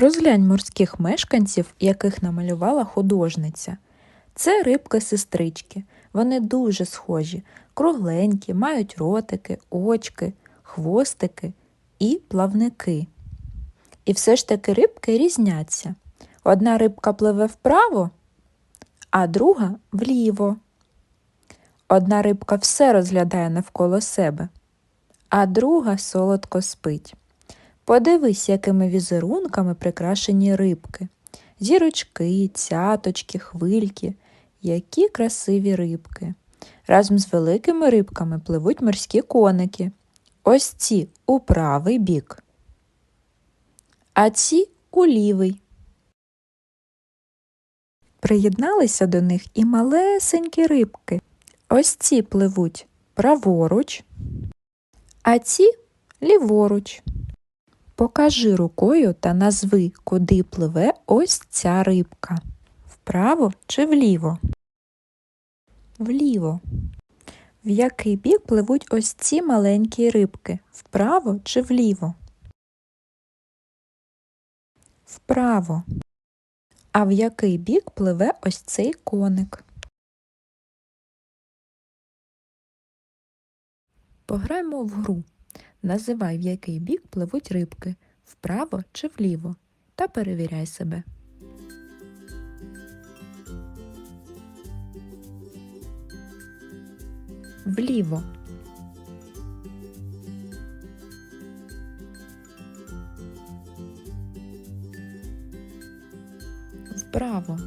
Розглянь морських мешканців, яких намалювала художниця. Це рибки-сестрички. Вони дуже схожі, кругленькі, мають ротики, очки, хвостики і плавники. І все ж таки рибки різняться. Одна рибка пливе вправо, а друга вліво. Одна рибка все розглядає навколо себе, а друга солодко спить. Подивись, якими візерунками прикрашені рибки. Зірочки, цяточки, хвильки. Які красиві рибки. Разом з великими рибками пливуть морські коники. Ось ці у правий бік, а ці у лівий. Приєдналися до них і малесенькі рибки. Ось ці пливуть праворуч, а ці ліворуч. Покажи рукою та назви, куди пливе ось ця рибка. Вправо чи вліво? Вліво. В який бік пливуть ось ці маленькі рибки? Вправо чи вліво? Вправо. А в який бік пливе ось цей коник? Пограємо в гру. Називай, в який бік пливуть рибки вправо чи вліво, та перевіряй себе. Вліво. Вправо.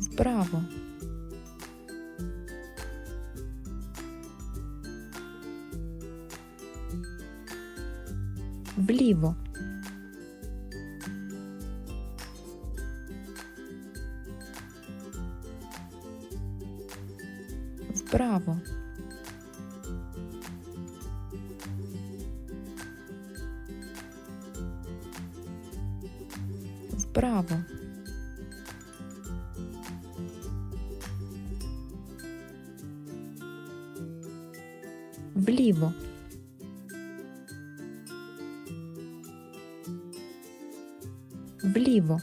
Вправо. Вліво. Вправо. Вправо. Вліво. Вліво.